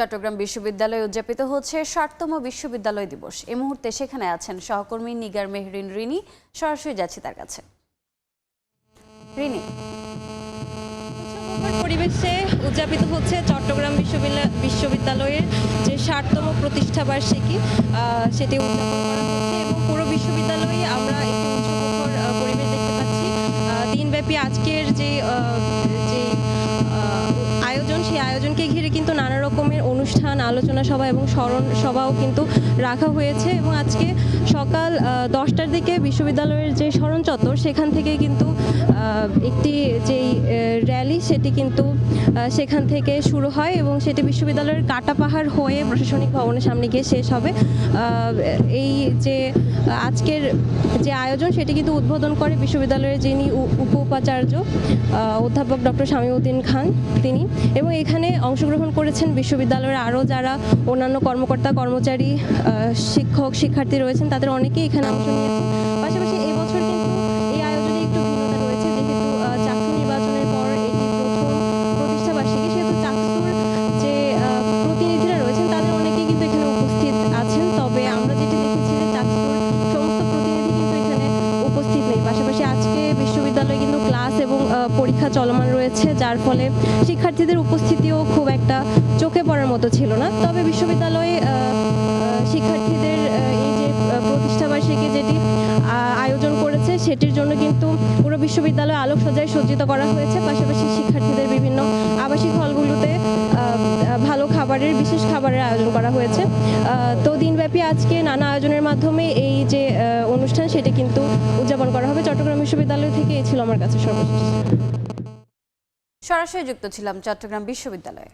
চট্টগ্রাম বিশ্ববিদ্যালয়ে উদযাপিত হচ্ছে ষাটতম বিশ্ববিদ্যালয় দিবস। এই মুহূর্তে সেখানে আছেন সহকর্মী নিগার মেহরিন রিনি। সরাসরি যাচ্ছি তার কাছে। রিনি। পরিবেশে উদযাপিত হচ্ছে চট্টগ্রাম বিশ্ববিদ্যালয় বিশ্ববিদ্যালয়ের যে ষাটতম প্রতিষ্ঠাবার্ষিকী সেটি উদযাপন করা হচ্ছে এবং পুরো বিশ্ববিদ্যালয়ে আমরা একটি উৎসবমুখর পরিবেশ দেখতে পাচ্ছি। দিনব্যাপী আজকের যে সেই আয়োজনকে ঘিরে কিন্তু নানা রকমের অনুষ্ঠান, আলোচনা সভা এবং স্মরণ সভাও কিন্তু রাখা হয়েছে এবং আজকে সকাল দশটার দিকে বিশ্ববিদ্যালয়ের যে স্মরণ চত্বর সেখান থেকে কিন্তু একটি যেই র্যালি সেটি কিন্তু সেখান থেকে শুরু হয় এবং সেটি বিশ্ববিদ্যালয়ের কাটা পাহাড় হয়ে প্রশাসনিক ভবনের সামনে গিয়ে শেষ হবে। এই যে, আজকের যে আয়োজন, সেটি কিন্তু উদ্বোধন করে বিশ্ববিদ্যালয়ের যিনি উপ উপাচার্য অধ্যাপক ডক্টর শামীউদ্দিন খান, তিনি এবং এখানে অংশগ্রহণ করেছেন বিশ্ববিদ্যালয়ের আরও যারা অন্যান্য কর্মকর্তা, কর্মচারী শিক্ষক, শিক্ষার্থী রয়েছেন, তাদের অনেকেই এখানে অংশ নিয়েছেন। পাশাপাশি এবছর বছর কিন্তু ক্লাস এবং পরীক্ষা চলমান রয়েছে, যার ফলে শিক্ষার্থীদের উপস্থিতিও খুব একটা চোখে পড়ার মতো ছিল না। তবে বিশ্ববিদ্যালয়ে শিক্ষার্থীদের এই যে প্রতিষ্ঠাবার্ষিকী যেটি আয়োজন করেছে, সেটির জন্য কিন্তু পুরো বিশ্ববিদ্যালয় আলোকসজ্জায় সজ্জিত করা হয়েছে। পাশাপাশি শিক্ষার্থীদের বিভিন্ন আবাসিক ভালো খাবারের, বিশেষ খাবারের আয়োজন করা হয়েছে। তো দিনব্যাপী আজকে নানা আয়োজনের মাধ্যমে এই যে অনুষ্ঠান, সেটি কিন্তু উদযাপন করা হবে। চট্টগ্রাম বিশ্ববিদ্যালয় থেকে এই ছিল আমার কাছে সর্বশেষ। সরাসরি যুক্ত ছিলাম চট্টগ্রাম বিশ্ববিদ্যালয়ে।